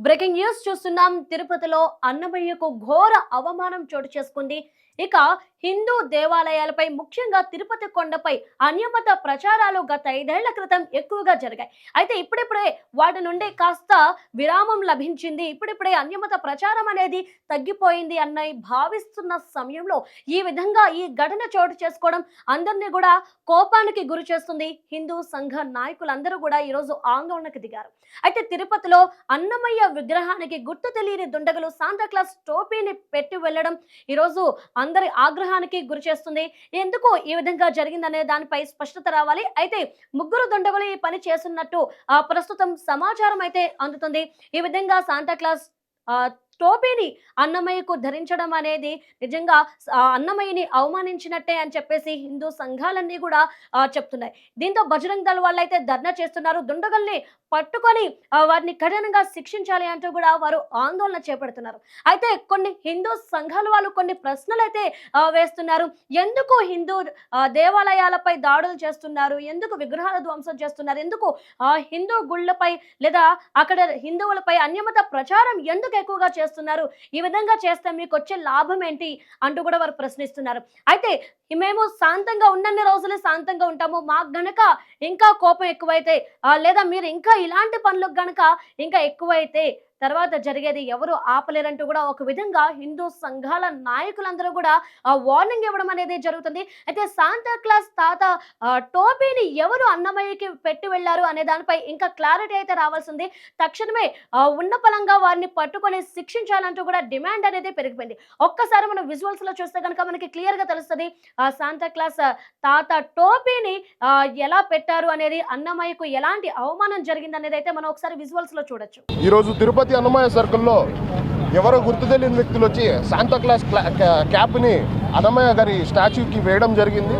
Breaking news చూస్తున్నాం. తిరుపతిలో అన్నమయ్యకు ఘోర అవమానం చోటు చేసుకుంది. ఇక హిందూ దేవాలయాలపై ముఖ్యంగా తిరుపతి కొండపై అన్యమత ప్రచారాలు గత ఐదేళ్ళ క్రితం ఎక్కువగా జరిగాయి. అయితే ఇప్పుడిప్పుడే వాటి నుండి కాస్త విరామం లభించింది. ఇప్పుడిప్పుడే అన్యమత ప్రచారం అనేది తగ్గిపోయింది అన్నై భావిస్తున్న సమయంలో ఈ విధంగా ఈ ఘటన చోటు చేసుకోవడం అందరినీ కూడా కోపానికి గురి చేస్తుంది. హిందూ సంఘ నాయకులందరూ కూడా ఈరోజు ఆందోళనకు దిగారు. అయితే తిరుపతిలో అన్నమయ్య విగ్రహానికి గుర్తు తెలియని దుండగులు సాంతాక్లాస్ టోపీని పెట్టి వెళ్ళడం ఈరోజు అందరి ఆగ్రహానికి గురి చేస్తుంది. ఎందుకు ఈ విధంగా జరిగిందనే దానిపై స్పష్టత రావాలి. అయితే ముగ్గురు దుండగులు ఈ పని చేస్తున్నట్టు ఆ, ప్రస్తుతం సమాచారం అయితే అందుతుంది. ఈ విధంగా శాంతాక్లాస్ ఆ, టోపీని అన్నమయ్యకు ధరించడం అనేది నిజంగా అన్నమయ్యని అవమానించినట్టే అని చెప్పేసి హిందూ సంఘాలన్నీ కూడా చెప్తున్నాయి. దీంతో బజరంగ్ దళ వాళ్ళు అయితే ధర్నా చేస్తున్నారు. దుండగుల్ని పట్టుకొని వారిని కఠినంగా శిక్షించాలి అంటూ కూడా వారు ఆందోళన చేపడుతున్నారు. అయితే కొన్ని హిందూ సంఘాల వాళ్ళు కొన్ని ప్రశ్నలు అయితే వేస్తున్నారు. ఎందుకు హిందూ దేవాలయాలపై దాడులు చేస్తున్నారు? ఎందుకు విగ్రహాల ధ్వంసం చేస్తున్నారు? ఎందుకు ఆ, హిందూ గుళ్ళపై లేదా అక్కడ హిందువులపై అన్యమత ప్రచారం ఎందుకు ఎక్కువగా చేస్తున్నారు చేస్తున్నారు. ఈ విధంగా చేస్తే మీకు వచ్చే లాభం ఏంటి అంటూ కూడా వారు ప్రశ్నిస్తున్నారు. అయితే మేము శాంతంగా ఉన్నన్ని రోజులే శాంతంగా ఉంటాము. మాకు గనక ఇంకా కోపం ఎక్కువైతే లేదా మీరు ఇంకా ఇలాంటి పనులకు గనక ఇంకా ఎక్కువైతే తర్వాత జరిగేది ఎవరు ఆపలేరంటూ కూడా ఒక విధంగా హిందూ సంఘాల నాయకులందరూ కూడా ఆ వార్నింగ్ ఇవ్వడం అనేది జరుగుతుంది. అయితే శాంతా క్లాస్ తాత టోపీని ఎవరు అన్నమయ్యకి పెట్టి వెళ్ళారు అనే దానిపై ఇంకా క్లారిటీ అయితే రావాల్సింది. తక్షణమే ఉన్న పలంగా వారిని పట్టుకొని శిక్షించాలంటూ కూడా డిమాండ్ అనేది పెరిగిపోయింది. ఒక్కసారి మనం విజువల్స్లో చూస్తే కనుక మనకి క్లియర్గా తెలుస్తుంది ఆ శాంతా క్లాస్ తాత టోపీని ఎలా పెట్టారు అనేది అన్నమయ్యకు ఎలాంటి అవమానం జరిగింది అనేది అయితే మనం ఒకసారి విజువల్స్లో చూడొచ్చు. ఈరోజు తిరుపతి అన్నమయ్య సర్కిల్లో ఎవరో గుర్తు తెలియని వ్యక్తులు వచ్చి శాంతాక్లాస్ క్లా- క్యాప్ని అన్నమయ్య గారి స్టాచ్యూకి వేయడం జరిగింది.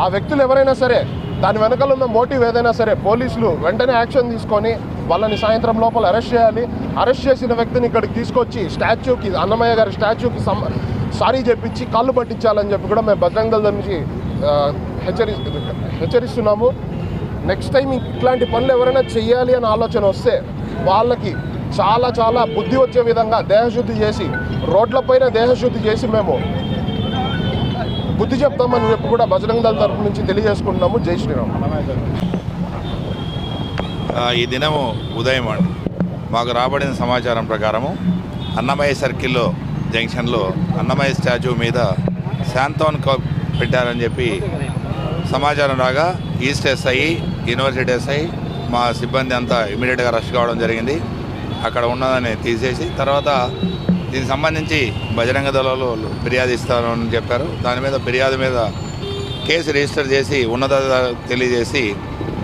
ఆ వ్యక్తులు ఎవరైనా సరే దాని వెనకాల ఉన్న మోటివ్ ఏదైనా సరే పోలీసులు వెంటనే యాక్షన్ తీసుకొని వాళ్ళని సాయంత్రం లోపల అరెస్ట్ చేయాలి. అరెస్ట్ చేసిన వ్యక్తిని ఇక్కడికి తీసుకొచ్చి స్టాచ్యూకి అన్నమయ్య గారి స్టాచ్యూకి సమ్ సారీ చెప్పించి కాళ్ళు పట్టించాలని చెప్పి కూడా మేము బజరంగ దళ నుంచి హెచ్చరి హెచ్చరిస్తున్నాము. నెక్స్ట్ టైం ఇట్లాంటి పనులు ఎవరైనా చేయాలి అనే ఆలోచన వస్తే వాళ్ళకి చాలా చాలా బుద్ధి వచ్చే విధంగా దేహశుద్ధి చేసి రోడ్లపైన దేహశుద్ధి చేసి మేము బుద్ధి చెప్తామని చెప్పి కూడా బజరంగ దళ తరపు నుంచి తెలియజేసుకుంటున్నాము. జై శ్రీరామ్. ఈ దినము ఉదయం అండి. మాకు రాబడిన సమాచారం ప్రకారము అన్నమయ్య సర్కిల్లో జంక్షన్లో అన్నమయ్య స్టాచ్యూ మీద శాంతోన్ కప్ పెట్టారని చెప్పి సమాచారం రాగా ఈస్ట్ ఎస్ఐ యూనివర్సిటీ ఎస్ఐ మా సిబ్బంది అంతా ఇమీడియట్గా రష్ కావడం జరిగింది. అక్కడ ఉన్నదని తీసేసి తర్వాత దీనికి సంబంధించి బజరంగ దళాలు ఫిర్యాదు ఇస్తారని చెప్పారు. దాని మీద ఫిర్యాదు మీద కేసు రిజిస్టర్ చేసి ఉన్నత తెలియజేసి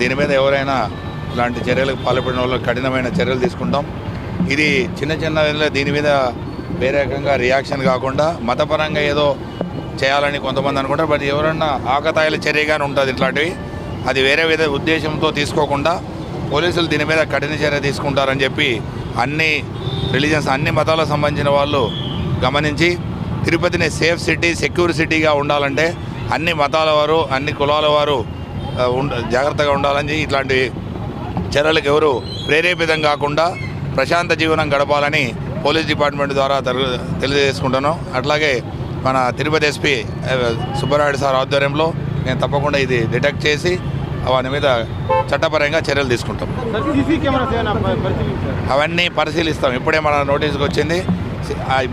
దీని మీద ఎవరైనా ఇలాంటి చర్యలకు పాల్పడిన వాళ్ళు కఠినమైన చర్యలు తీసుకుంటాం. ఇది చిన్న చిన్న దీని మీద వేరే రకంగా రియాక్షన్ కాకుండా మతపరంగా ఏదో చేయాలని కొంతమంది అనుకుంటారు. బట్ ఎవరన్నా ఆకతాయిల చర్యగానే ఉంటుంది ఇట్లాంటివి. అది వేరే విధ ఉద్దేశంతో తీసుకోకుండా పోలీసులు దీని మీద కఠిన చర్య తీసుకుంటారని చెప్పి అన్ని రిలీజన్స్ అన్ని మతాలకు సంబంధించిన వాళ్ళు గమనించి తిరుపతిని సేఫ్ సిటీ సెక్యూర్ సిటీగా ఉండాలంటే అన్ని మతాల వారు అన్ని కులాల వారు జాగ్రత్తగా ఉండాలని ఇట్లాంటి చర్యలకు ఎవరు ప్రేరేపితం కాకుండా ప్రశాంత జీవనం గడపాలని పోలీస్ డిపార్ట్మెంట్ ద్వారా తెలు- తెలియజేసుకుంటాను అట్లాగే మన తిరుపతి ఎస్పీ సుబ్బరాయుడు సార్ ఆధ్వర్యంలో నేను తప్పకుండా ఇది డిటెక్ట్ చేసి వాని మీద చట్టపరంగా చర్యలు తీసుకుంటాం. అవన్నీ పరిశీలిస్తాం. ఇప్పుడే మన నోటీస్కి వచ్చింది.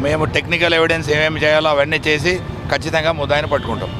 మేము టెక్నికల్ ఎవిడెన్స్ ఏమేమి చేయాలో అవన్నీ చేసి ఖచ్చితంగా ముద్దాయిని పట్టుకుంటాం.